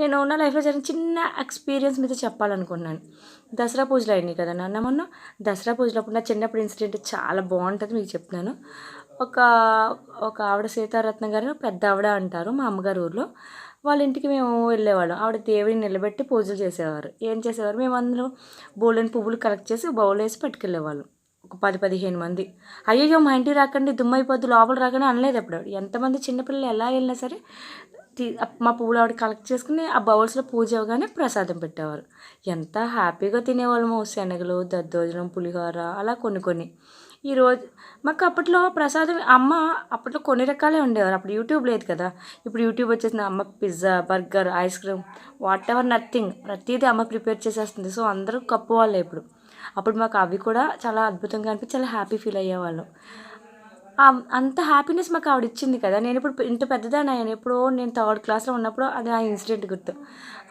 నేను నా లైఫ్లో జరిగిన చిన్న ఎక్స్పీరియన్స్ మీద చెప్పాలనుకున్నాను. దసరా పూజలు అయినాయి కదా నాన్న. మొన్న దసరా పూజలప్పుడు నా చిన్నప్పుడు ఇన్సిడెంట్ చాలా బాగుంటుంది మీకు చెప్తున్నాను. ఒక ఒక ఆవిడ సీతారత్న గారు పెద్ద ఆవిడ అంటారు మా అమ్మగారు ఊర్లో. వాళ్ళ ఇంటికి మేము వెళ్ళేవాళ్ళం. ఆవిడ దేవుడిని నిలబెట్టి పూజలు చేసేవారు. ఏం చేసేవారు? మేము అందరం బోలెని పువ్వులు కలెక్ట్ చేసి బౌల్ వేసి పట్టుకెళ్ళేవాళ్ళం. ఒక పది పదిహేను మంది. అయ్యో మా ఇంటికి రాకండి దుమ్మైపోద్దు లోపల రాకండి అనలేదు అప్పుడు ఎంతమంది చిన్నపిల్లలు ఎలా వెళ్ళినా సరే మా పువ్వులు ఆవిడ కలెక్ట్ చేసుకుని ఆ బౌల్స్లో పూజ అవగానే ప్రసాదం పెట్టేవారు. ఎంత హ్యాపీగా తినేవాళ్ళము శనగలు దద్దోజనం పులిహోర అలా కొన్ని కొన్ని. ఈరోజు మాకు అప్పట్లో ప్రసాదం అమ్మ అప్పట్లో కొన్ని రకాలే ఉండేవారు. అప్పుడు యూట్యూబ్ లేదు కదా. ఇప్పుడు యూట్యూబ్ వచ్చేసింది అమ్మ pizza burger ice cream whatever nothing ప్రతిదీ అమ్మ ప్రిపేర్ చేసేస్తుంది. సో అందరూ కప్పు వాళ్ళే ఇప్పుడు. అప్పుడు మాకు అవి కూడా చాలా అద్భుతంగా అనిపించి చాలా హ్యాపీ ఫీల్ అయ్యేవాళ్ళం. అంత హ్యాపీనెస్ మాకు ఆవిడ ఇచ్చింది కదా. నేను ఇప్పుడు ఇంత పెద్దదాన్ని అయ్యాను. ఎప్పుడో నేను థర్డ్ క్లాస్లో ఉన్నప్పుడు అది ఆ ఇన్సిడెంట్ గుర్తు.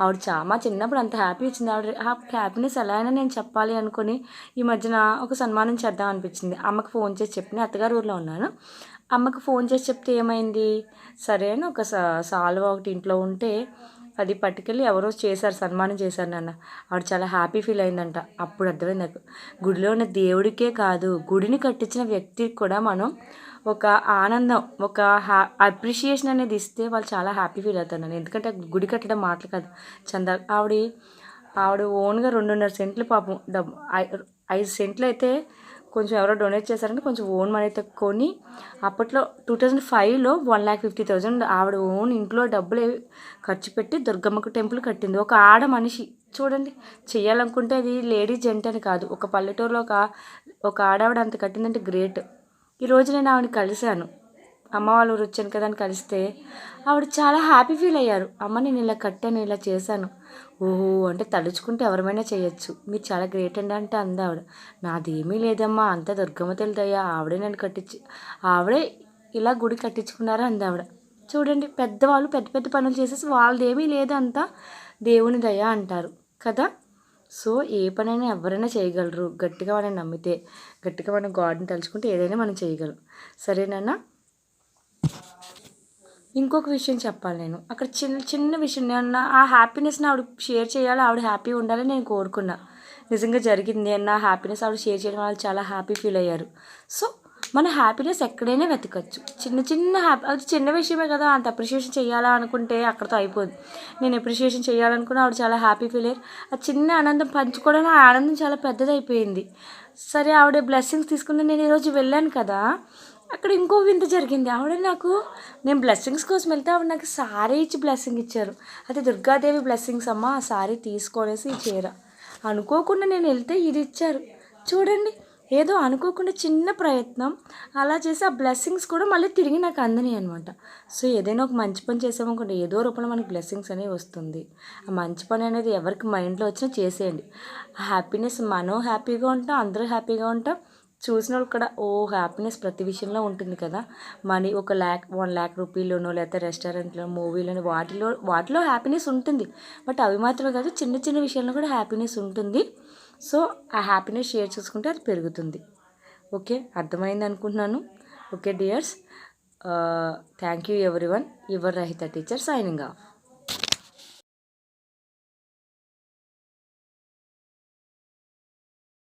ఆవిడ చాలా చిన్నప్పుడు అంత హ్యాపీ ఇచ్చింది. ఆవిడ హ్యాపీనెస్ ఎలా అయినా నేను చెప్పాలి అనుకుని ఈ మధ్యన ఒక సన్మానం చేద్దాం అనిపించింది. అమ్మకి ఫోన్ చేసి చెప్పిన. అత్తగారు ఊర్లో ఉన్నాను. అమ్మకి ఫోన్ చేసి చెప్తే ఏమైంది? సరే అని ఒక సా- సాల్వ ఒకటి ఇంట్లో ఉంటే అది పట్టుకెళ్ళి ఎవరో చేశారు సన్మానం చేశారు నాన్న. ఆవిడ చాలా హ్యాపీ ఫీల్ అయిందంట. అప్పుడు అర్థమైంది నాకు. గుడిలో ఉన్న దేవుడికే కాదు గుడిని కట్టించిన వ్యక్తికి కూడా మనం ఒక ఆనందం ఒక హ్యా అప్రిషియేషన్ అనేది ఇస్తే వాళ్ళు చాలా హ్యాపీ ఫీల్ అవుతారు నన్ను. ఎందుకంటే గుడి కట్టడం మాటలు కాదు. చందా ఆవిడ ఆవిడ ఓన్గా రెండున్నర సెంట్లు పాపం డబ్బు ఐదు సెంట్లు అయితే కొంచెం ఎవరో డొనేట్ చేశారంటే కొంచెం ఓన్ మనీతో కొని అప్పట్లో టూ థౌజండ్ ఫైవ్లో వన్ ల్యాక్ ఫిఫ్టీ థౌజండ్ ఆవిడ ఓన్ ఇంట్లో డబ్బులు ఖర్చు పెట్టి దుర్గమ్మకు టెంపుల్ కట్టింది. ఒక ఆడ మనిషి. చూడండి చేయాలనుకుంటే అది లేడీస్ జెంట్ అని కాదు. ఒక పల్లెటూరులో ఒక ఒక ఆడావిడ అంత కట్టిందంటే గ్రేట్ ఈరోజు నేను ఆవిడని కలిశాను. అమ్మ వాళ్ళు ఊరు వచ్చాను కదా అని కలిస్తే ఆవిడ చాలా హ్యాపీ ఫీల్ అయ్యారు. అమ్మ నేను ఇలా కట్టాను ఇలా చేశాను. ఓహో అంటే తలుచుకుంటే ఎవరమైనా చేయొచ్చు. మీరు చాలా గ్రేట్ అండి అంటే అంది ఆవిడ. నాదేమీ లేదమ్మా అంత దుర్గమ్మ తెలుదయ్యా ఆవిడే నన్ను కట్టించి ఆవిడే ఇలా గుడి కట్టించుకున్నారా అంది ఆవిడ. చూడండి పెద్దవాళ్ళు పెద్ద పెద్ద పనులు చేసేసి వాళ్ళదేమీ లేదు అంతా దేవుని దయ అంటారు. కదా? సో ఏ పనైనా ఎవరైనా చేయగలరు. గట్టిగా మనం నమ్మితే గట్టిగా మనం గాడ్ని తలుచుకుంటే ఏదైనా మనం చేయగలం. సరేనన్నా ఇంకొక విషయం చెప్పాలి నేను. అక్కడ చిన్న చిన్న విషయం. నేను ఆ హ్యాపీనెస్ని ఆవిడ షేర్ చేయాలి ఆవిడ హ్యాపీ ఉండాలని నేను కోరుకున్నా. నిజంగా జరిగింది. నా హ్యాపీనెస్ ఆవిడ షేర్ చేయడం వాళ్ళు చాలా హ్యాపీ ఫీల్ అయ్యారు. సో మన హ్యాపీనెస్ ఎక్కడైనా వెతకచ్చు. చిన్న చిన్న హ్యాపీ అది చిన్న విషయమే కదా అంత అప్రిషియేషన్ చేయాలా అనుకుంటే అక్కడతో అయిపోదు. నేను అప్రిషియేషన్ చేయాలనుకున్నా ఆవిడ చాలా హ్యాపీ ఫీల్ అయ్యారు ఆ చిన్న ఆనందం పంచుకోవడం ఆ ఆనందం చాలా పెద్దదైపోయింది. సరే ఆవిడ బ్లెస్సింగ్స్ తీసుకుని నేను ఈరోజు వెళ్ళాను కదా అక్కడ ఇంకో వింత జరిగింది. ఆవిడ నాకు నేను బ్లెస్సింగ్స్ కోసం వెళ్తే ఆవిడ నాకు సారీ ఇచ్చి బ్లెస్సింగ్ ఇచ్చారు. అది దుర్గాదేవి బ్లెస్సింగ్స్ అమ్మ ఆ సారీ తీసుకొనేసి చీర. అనుకోకుండా నేను వెళ్తే ఇది ఇచ్చారు. చూడండి ఏదో అనుకోకుండా చిన్న ప్రయత్నం. అలా చేసి ఆ బ్లెస్సింగ్స్ కూడా మళ్ళీ తిరిగి నాకు అందని అనమాట సో ఏదైనా ఒక మంచి పని చేసామనుకోండి ఏదో రూపంలో మనకి బ్లెస్సింగ్స్ అనేవి వస్తుంది. ఆ మంచి పని అనేది ఎవరికి మైండ్లో వచ్చినా చేసేయండి. ఆ హ్యాపీనెస్ మనం హ్యాపీగా ఉంటాం అందరూ హ్యాపీగా ఉంటాం. చూసిన వాళ్ళు కూడా ఓ హ్యాపీనెస్ ప్రతి విషయంలో ఉంటుంది కదా. మనీ ఒక ల్యాక్ వన్ ల్యాక్ రూపీలోనో లేకపోతే రెస్టారెంట్లో మూవీలోనో వాటిలో వాటిలో హ్యాపీనెస్ ఉంటుంది. బట్ అవి మాత్రమే కాదు చిన్న చిన్న విషయంలో కూడా హ్యాపీనెస్ ఉంటుంది. సో ఆ హ్యాపీనెస్ షేర్ చేసుకుంటే అది పెరుగుతుంది. ఓకే? అర్థమైంది అనుకుంటున్నాను. Okay dears thank you everyone your Rahitha teacher signing off